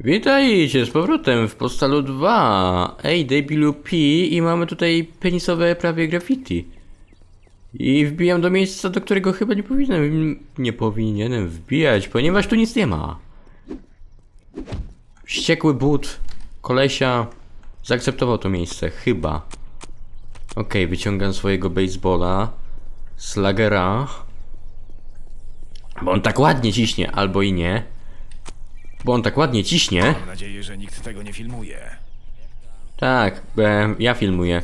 Witajcie z powrotem w Postalu 2. Ej, debilu P i mamy tutaj penisowe prawie graffiti. I wbijam do miejsca, do którego chyba nie powinienem, nie powinienem wbijać, ponieważ tu nic nie ma. Wściekły but kolesia zaakceptował to miejsce, chyba. Okej, wyciągam swojego baseballa, slagera. Bo on tak ładnie ciśnie, albo i nie. Bo on tak ładnie ciśnie. Mam nadzieję, że nikt tego nie filmuje. Tak, e, ja filmuję.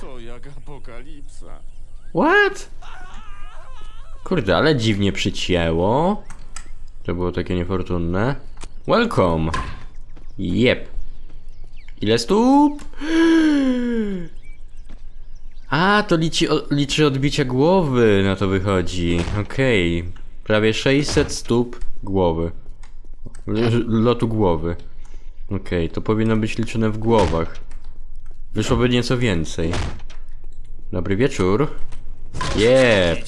To jak apokalipsa. What? Kurde, ale dziwnie przycięło. To było takie niefortunne. Welcome. Jep. Ile stóp? A, to liczy, liczy odbicia głowy, na to wychodzi. Okej. Prawie 600 stóp głowy. Lotu głowy. Okej, to powinno być liczone w głowach. Wyszłoby nieco więcej. Dobry wieczór. Jep.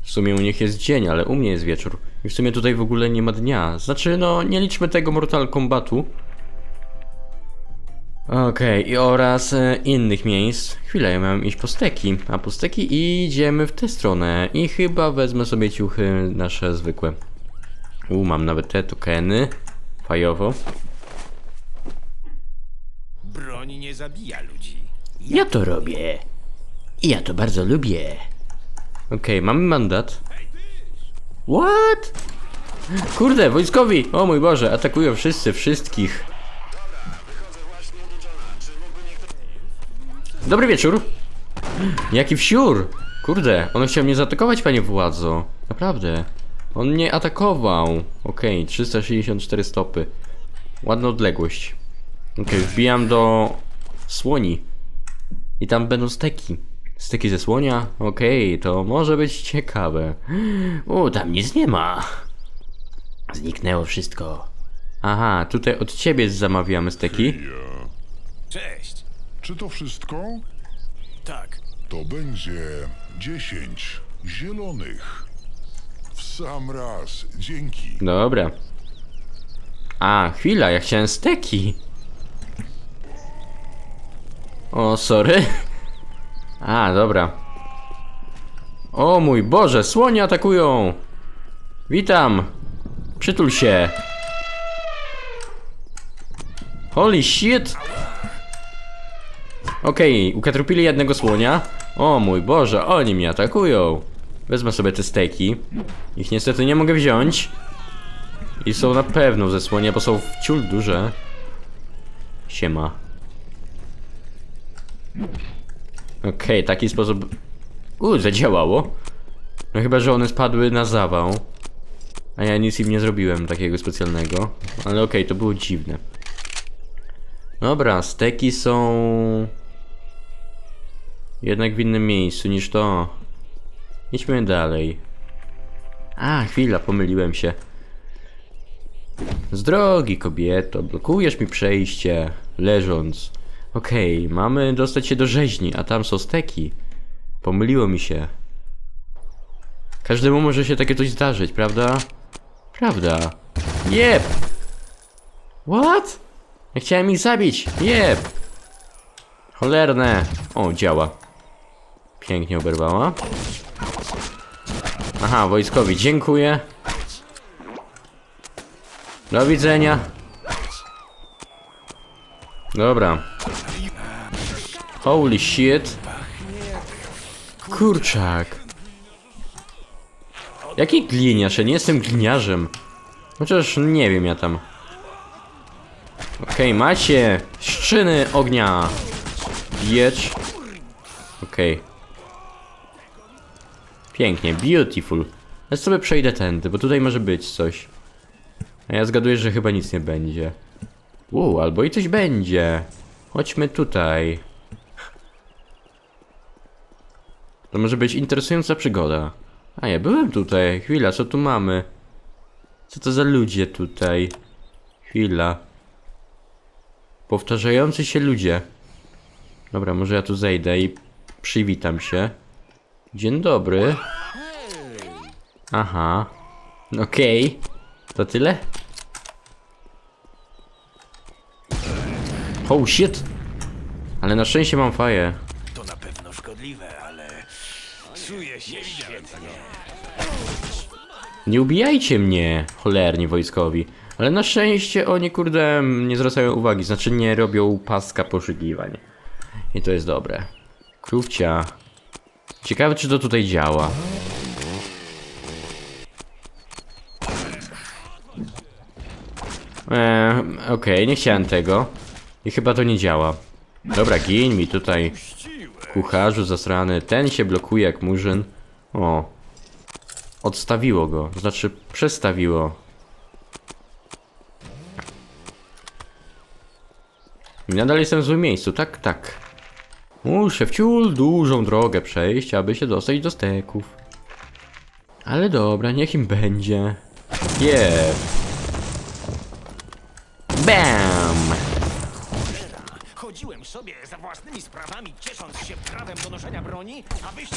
W sumie u nich jest dzień, ale u mnie jest wieczór. I w sumie tutaj w ogóle nie ma dnia. Znaczy, no, nie liczmy tego Mortal Kombatu. Okej, i oraz e, innych miejsc. Chwilę, ja miałem iść po steki. A po steki idziemy w tę stronę. I chyba wezmę sobie ciuchy nasze zwykłe. U, mam nawet te tokeny. Fajowo. Broń nie zabija ludzi. Ja to robię. I ja to bardzo lubię. Okej, mamy mandat. What? Kurde, wojskowi! O mój Boże, atakują wszyscy wszystkich. Dobry wieczór. Jaki wsiór! Kurde, on chciał mnie zaatakować, panie władzo. Naprawdę. On mnie atakował. Okej, 364 stopy. Ładna odległość. Okej, wbijam do słoni. I tam będą steki. Steki ze słonia? Okej, to może być ciekawe. O, tam nic nie ma. Zniknęło wszystko. Aha, tutaj od ciebie zamawiamy steki. Cześć. Czy to wszystko? Tak. To będzie 10 zielonych. W sam raz. Dzięki. Dobra. A, chwila, ja chciałem steki. O, sorry. A, dobra. O mój Boże, słonie atakują! Witam! Przytul się! Holy shit! Okej, ukatrupili jednego słonia. O mój Boże, oni mnie atakują. Wezmę sobie te steki. Ich niestety nie mogę wziąć. I są na pewno ze słonia, bo są wciul duże. Siema. Okej, taki sposób... U, zadziałało. No chyba, że one spadły na zawał. A ja nic im nie zrobiłem takiego specjalnego. Ale okej, to było dziwne. Dobra, steki są... Jednak w innym miejscu niż to. Idźmy dalej. A, chwila, pomyliłem się. Z drogi, kobieto, blokujesz mi przejście, leżąc. Okej, mamy dostać się do rzeźni, a tam są steki. Pomyliło mi się. Każdemu może się takie coś zdarzyć, prawda? Prawda. Jep! What? Ja chciałem ich zabić. Jep! Cholerne. O, działa. Pięknie oberwała. Aha, wojskowi, dziękuję. Do widzenia. Dobra. Holy shit. Kurczak. Jaki gliniarz? Ja nie jestem gliniarzem. Chociaż nie wiem ja tam. Okej, macie szczyny ognia. Biecz. Okej. Pięknie, beautiful. Ja sobie przejdę tędy, bo tutaj może być coś. A ja zgaduję, że chyba nic nie będzie. U, albo i coś będzie. Chodźmy tutaj. To może być interesująca przygoda. A ja byłem tutaj. Chwila, co tu mamy? Co to za ludzie tutaj? Chwila. Powtarzający się ludzie. Dobra, może ja tu zejdę i przywitam się. Dzień dobry. Aha. Okej. To tyle? Oh shit! Ale na szczęście mam faję. To na pewno szkodliwe, ale czuję się świetnie. Nie ubijajcie mnie, cholerni wojskowi. Ale na szczęście oni, kurde, nie zwracają uwagi, znaczy nie robią paska poszukiwań. I to jest dobre. Krówcia. Ciekawe, czy to tutaj działa. Eee, okej, nie chciałem tego. I chyba to nie działa. Dobra, gin mi tutaj. Kucharzu zasrany. Ten się blokuje jak murzyn. O, Odstawiło go, znaczy przestawiło. Nadal jestem w złym miejscu, tak, tak. Muszę wciul dużą drogę przejść, aby się dostać do steków. Ale dobra, niech im będzie. Yeah. Bam! Chodziłem sobie za własnymi sprawami, ciesząc się prawem do noszenia broni, a wyście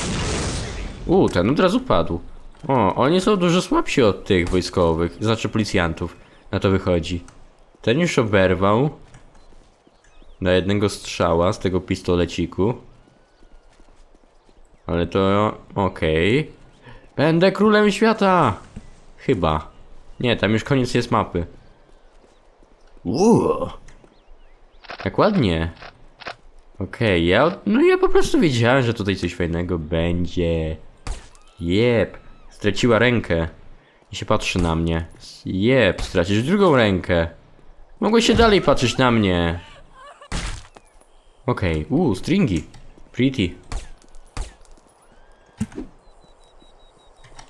U, ten od razu padł. O, oni są dużo słabsi od tych wojskowych, znaczy policjantów. Na to wychodzi. Ten już oberwał. Na jednego strzała z tego pistoleciku. Ale to... okej. Będę królem świata! Chyba. Nie, tam już koniec jest mapy. Uuu. Jak ładnie. Okej, ja... No ja po prostu wiedziałem, że tutaj coś fajnego będzie. Jep, straciła rękę. I się patrzy na mnie. Jep, stracisz drugą rękę. Mogłeś się dalej patrzeć na mnie. Okej, okay. uuu, stringi. Pretty.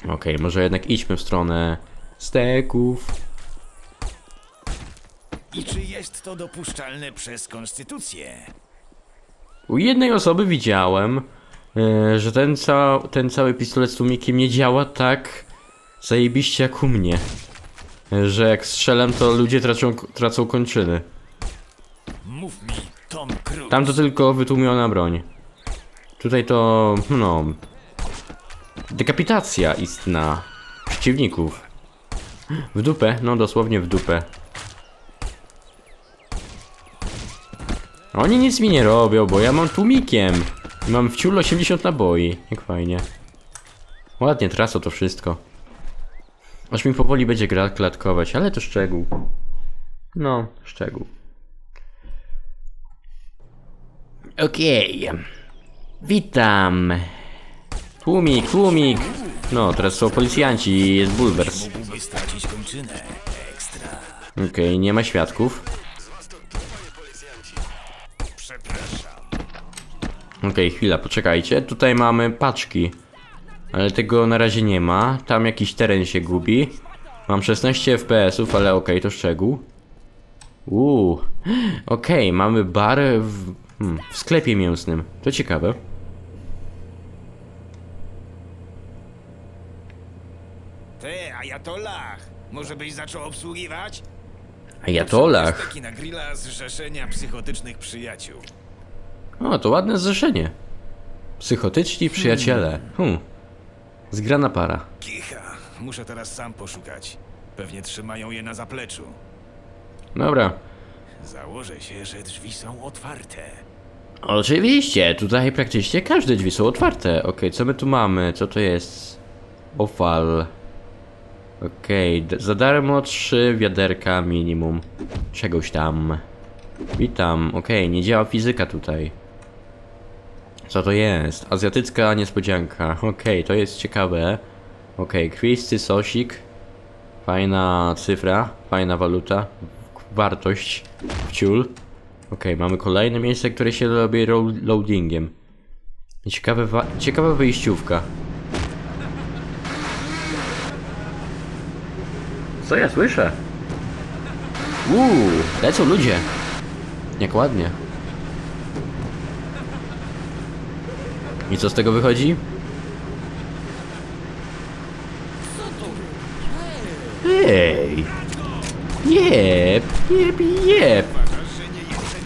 Okej, może jednak idźmy w stronę steków. I czy jest to dopuszczalne przez konstytucję? U jednej osoby widziałem, e, że ten, ca ten cały pistolet z tłumikiem nie działa tak zajebiście jak u mnie. E, Że jak strzelam, to ludzie tracą, tracą kończyny. Tam to tylko wytłumiona broń. Tutaj to, no... Dekapitacja istna przeciwników. W dupę, no dosłownie w dupę. Oni nic mi nie robią, bo ja mam tłumikiem. I mam w ciul 80 naboi. Jak fajnie. Ładnie tracą to wszystko. Aż mi powoli będzie gra klatkować, ale to szczegół. No, szczegół. Okej. Witam. Tłumik, tłumik. No, teraz są policjanci i jest bulwers. Okej, nie ma świadków. Przepraszam. Okej, chwila, poczekajcie. Tutaj mamy paczki. Ale tego na razie nie ma. Tam jakiś teren się gubi. Mam 16 FPS-ów, ale okej, to szczegół. Uuu. Okej, mamy bar w, hmm, w sklepie mięsnym. To ciekawe. Ty, Ajatollah, może byś zaczął obsługiwać? Ajatollah. Taki na grilla zrzeszenia psychotycznych przyjaciół. O, to ładne zrzeszenie. Psychotyczni przyjaciele. Hmm. Zgrana para. Kicha, muszę teraz sam poszukać. Pewnie trzymają je na zapleczu. Dobra. Założę się, że drzwi są otwarte. Oczywiście, tutaj praktycznie każde drzwi są otwarte. Okej, co my tu mamy? Co to jest? Ofal. Okej, d- za darmo trzy wiaderka minimum. Czegoś tam. Witam, okej, nie działa fizyka tutaj. Co to jest? Azjatycka niespodzianka. Okej, to jest ciekawe. Okej, kwisty sosik. Fajna cyfra, fajna waluta. Wartość w Okej, mamy kolejne miejsce, które się robi ro loadingiem. Ciekawe, wa- ciekawa wyjściówka. Co ja słyszę? Uuu, lecą ludzie. Jak ładnie. I co z tego wychodzi? Ej! Jep, jep, jep!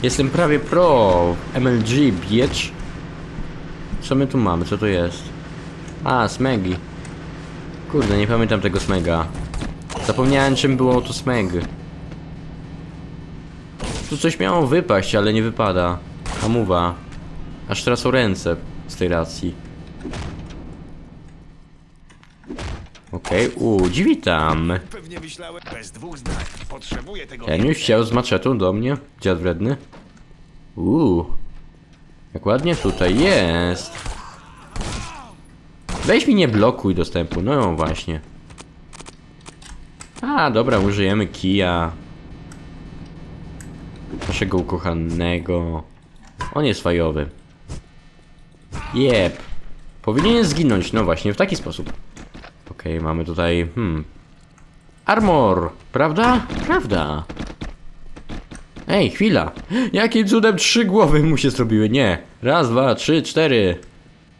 Jestem prawie pro MLG, bitch. Co my tu mamy? Co to jest? A, smegi. Kurde, nie pamiętam tego smega. Zapomniałem czym było to smeg. Tu coś miało wypaść, ale nie wypada. Hamuwa. Aż teraz o ręce z tej racji. Okej, okay. dziwi tam. Pewnie myślałem bez dwóch zdań. Potrzebuję tego. Ten już chciał z maczetą do mnie, dziad wredny. Uuu. Jak ładnie tutaj jest. Weź mi nie blokuj dostępu, no właśnie. A, dobra, użyjemy kija. Naszego ukochanego. On jest fajowy. Jep. Powinien zginąć, no właśnie, w taki sposób. Okej, mamy tutaj, hmm, Armor, prawda? Prawda. Ej, chwila. Jakim cudem trzy głowy mu się zrobiły? Nie. Raz, dwa, trzy, cztery.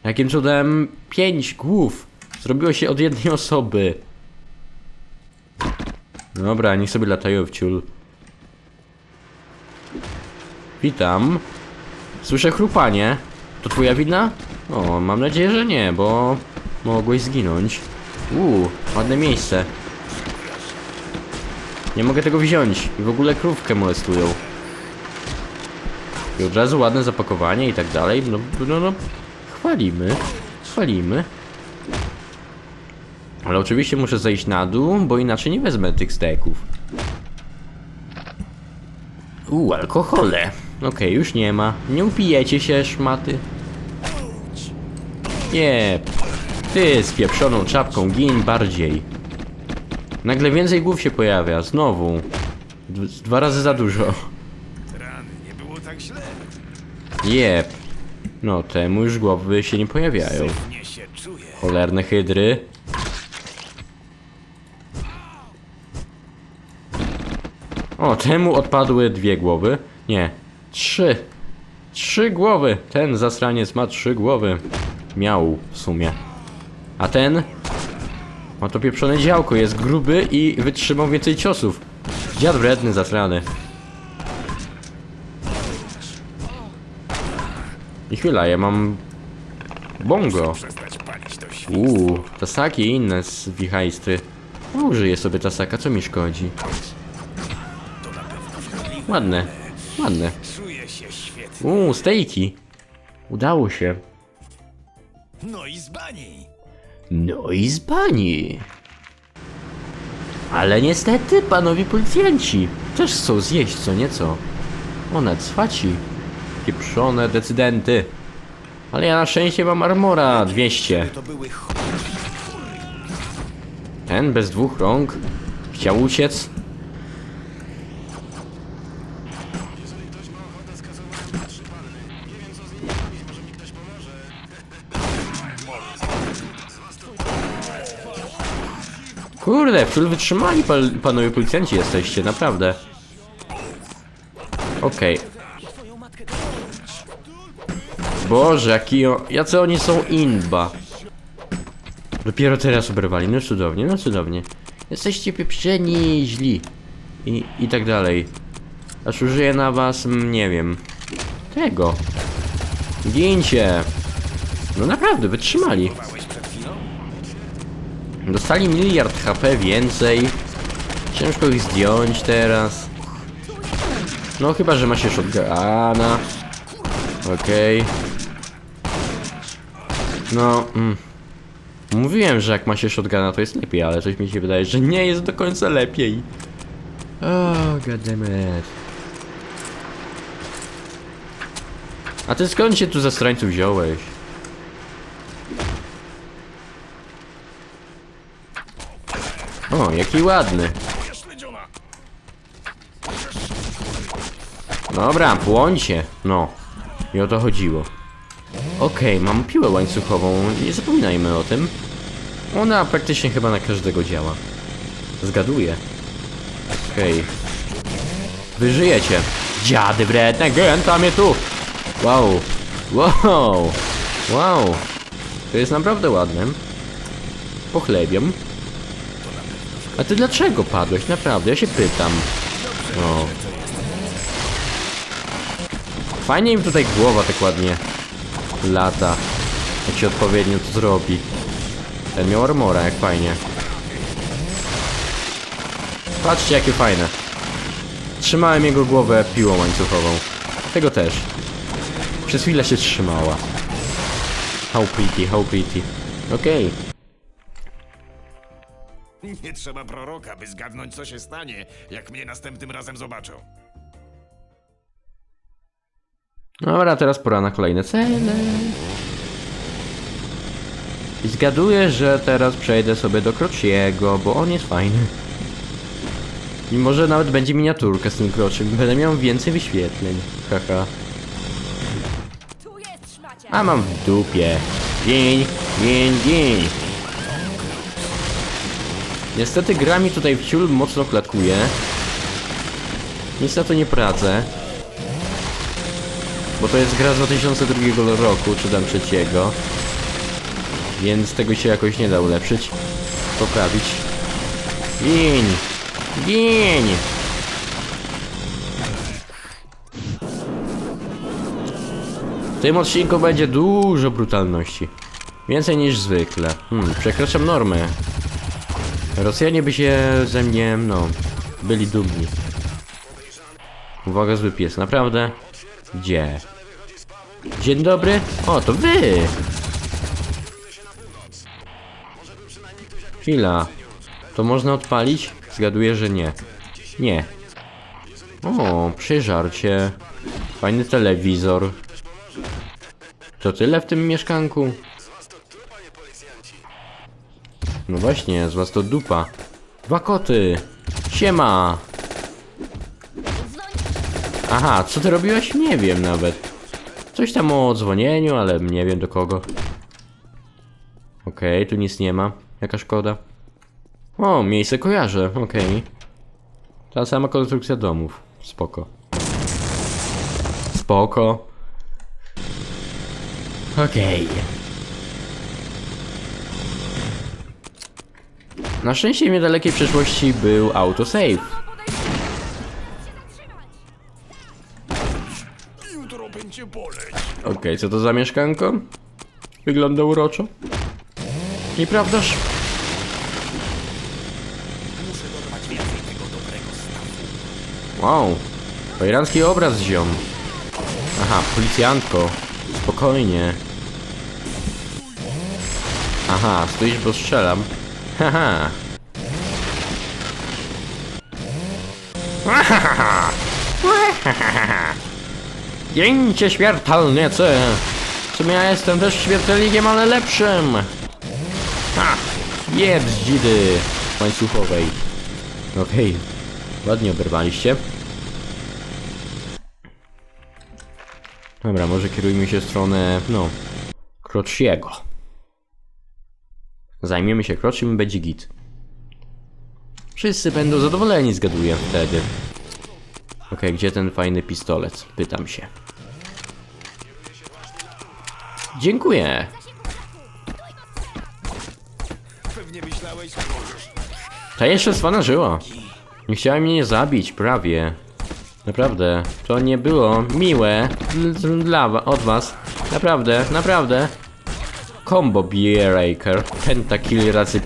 Jakim cudem pięć głów zrobiło się od jednej osoby? Dobra, niech sobie latają w ciul. Witam. Słyszę chrupanie. To twoja wina? O, mam nadzieję, że nie, bo mogłeś zginąć. Uuu, ładne miejsce. Nie mogę tego wziąć. I w ogóle krówkę molestują. I od razu ładne zapakowanie i tak dalej. No, no, no. Chwalimy. Chwalimy. Ale oczywiście muszę zejść na dół, bo inaczej nie wezmę tych steków. Uuu, alkohole. Okej, już nie ma. Nie upijecie się, szmaty. Nie. Ty z pieprzoną czapką gin bardziej. Nagle więcej głów się pojawia, znowu. D dwa razy za dużo. Rany, nie było tak źle. Jep. No, temu już głowy się nie pojawiają. Cholerne hydry. O, temu odpadły dwie głowy. Nie, trzy. Trzy głowy. Ten zasraniec ma trzy głowy. Miał w sumie. A ten? Ma to pieprzone działko, jest gruby i wytrzymał więcej ciosów. Dziad wredny, zasrany. I chwila, ja mam... Bongo. Uuu, tasaki i inne z wichajstry. Użyję sobie tasaka, co mi szkodzi. Ładne, ładne. Uuu, stejki. Udało się. No i z. No i z bani. Ale niestety, panowie policjanci, też chcą zjeść co nieco. One cwaci. Pieprzone decydenty. Ale ja na szczęście mam armora 200. To były ch... Ten bez dwóch rąk chciał uciec. Kurde, wciąż wytrzymali panowie policjanci jesteście, naprawdę. Okej. Boże, jaki o... Jacy oni są inba. Dopiero teraz oberwali, no cudownie, no cudownie. Jesteście pieprzeni źli. I, I tak dalej. Aż użyję na was, mm, nie wiem. Tego. Gincie. No naprawdę, wytrzymali. Dostali miliard HP więcej. Ciężko ich zdjąć teraz. No chyba, że ma się shotguna. Okej. No, mm. Mówiłem, że jak ma się shotguna to jest lepiej, ale coś mi się wydaje, że nie jest do końca lepiej. Oh, goddammit. A ty skąd się tu za strańców wziąłeś? O, jaki ładny. Dobra, płońcie. No. I o to chodziło. Okej, mam piłę łańcuchową, nie zapominajmy o tym. Ona praktycznie chyba na każdego działa. Zgaduję. Okej. Wyżyjecie. Dziady wredne, gęta mnie tu! Wow. Wow. Wow. To jest naprawdę ładne. Pochlebiam. A ty dlaczego padłeś? Naprawdę, ja się pytam. O. Fajnie im tutaj głowa tak ładnie lata. Jak się odpowiednio to zrobi. Ten miał armora, jak fajnie. Patrzcie, jakie fajne. Trzymałem jego głowę piłą łańcuchową. Tego też. Przez chwilę się trzymała. How pretty, how pretty. Okej. Nie trzeba proroka, by zgadnąć, co się stanie, jak mnie następnym razem zobaczą. Dobra, teraz pora na kolejne cele. I zgaduję, że teraz przejdę sobie do Crociego, bo on jest fajny. I może nawet będzie miniaturka z tym Croczym. Będę miał więcej wyświetleń. Haha. Tu jest szmacia! A mam w dupie. Gień, gień, gień. Niestety gra mi tutaj w ciul mocno klatkuje. Nic na to nie poradzę. Bo to jest gra z 2002 roku, czy tam trzeciego. Więc tego się jakoś nie da ulepszyć. Poprawić. Gień! Gień! W tym odcinku będzie dużo brutalności. Więcej niż zwykle. Hmm, przekraczam normę. Rosjanie by się ze mnie, no, byli dumni. Uwaga, zły pies, naprawdę? Gdzie? Dzień dobry? O, to wy! Chwila. To można odpalić? Zgaduję, że nie. Nie. O, przeżarcie. Fajny telewizor. To tyle w tym mieszkanku? No właśnie, z was to dupa. Dwa koty! Siema! Aha, co ty robiłeś? Nie wiem nawet. Coś tam o dzwonieniu, ale nie wiem do kogo. Okej, tu nic nie ma. Jaka szkoda. O, miejsce kojarzę, okej. Ta sama konstrukcja domów. Spoko. Spoko. Okej. Na szczęście w niedalekiej przeszłości był autosave. Jutro będzie boleć. Okej, co to za mieszkanko? Wygląda uroczo. Nieprawdaż? Muszę dorwać więcej tego dobrego stawu. Wow. Bajranski obraz ziom. Aha, policjantko. Spokojnie. Aha, stoisz, bo strzelam. Haha. Gięcie śmiertelnicy! W sumie ja jestem też śmiertelnikiem, ale lepszym! Ha! Jeb z dzidy łańcuchowej. Okej. Ładnie oberwaliście. Dobra, może kierujmy się w stronę, no, Crociego. Zajmiemy się Crocim i będzie git. Wszyscy będą zadowoleni, zgaduję wtedy. Okej, gdzie ten fajny pistolet? Pytam się. Dziękuję. Ta jeszcze swana żyła. Nie chciała mnie zabić, prawie. Naprawdę, to nie było miłe dl- dla wa- od was. Naprawdę, naprawdę. Combo Breaker. Pentakill razy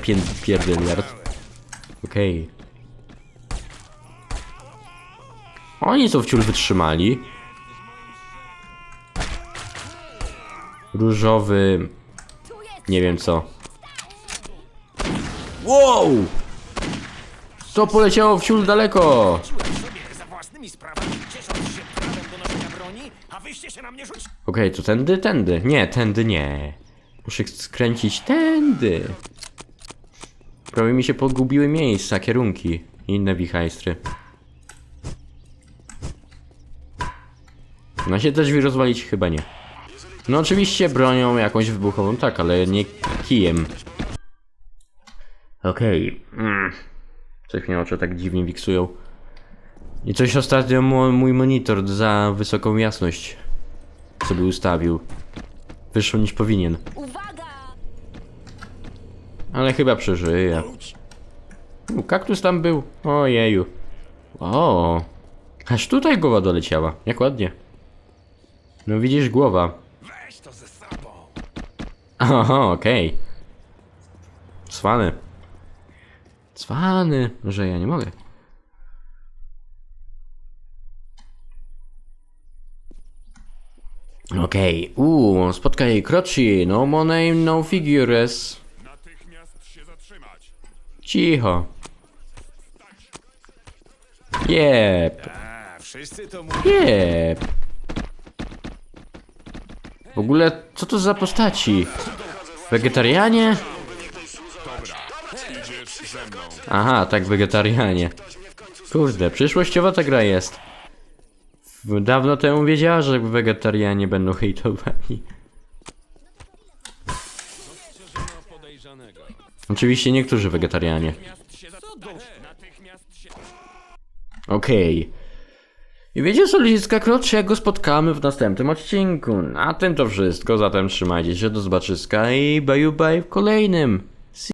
pierdyliard. Okej. Oni co wciąż wytrzymali. Różowy... Nie wiem co. Wow! To poleciało wciąż daleko! Okej, to tędy, tędy. Nie, tędy nie. Muszę skręcić tędy. Prawie mi się pogubiły miejsca, kierunki i inne wichajstry. Ma się też rozwalić? Chyba nie. No oczywiście bronią jakąś wybuchową, tak, ale nie kijem. Okej. Mm. Coś mnie oczy tak dziwnie wiksują. I coś ostatnio mój monitor za wysoką jasność sobie ustawił. Wyszło niż powinien. Uwaga! Ale chyba przeżyje. U, kaktus tam był. Ojeju. O, aż tutaj głowa doleciała. Jak ładnie. No widzisz głowa. Weź to ze sobą. Aha, okej. Cwany. Cwany, że ja nie mogę. Okej, uuu, spotkaj Kroci, no more name, no figures. Natychmiast się zatrzymać. Cicho. Jep, wszyscy to. W ogóle, co to za postaci? Wegetarianie? Aha, tak, wegetarianie. Kurde, przyszłościowa ta gra jest. Dawno temu wiedziała, że wegetarianie będą hejtowani. Oczywiście niektórzy wegetarianie. Okej. I wiecie co, ludziska kroczy, jak go spotkamy w następnym odcinku. Na tym to wszystko, zatem trzymajcie się, do zobaczyska i bye bye w kolejnym.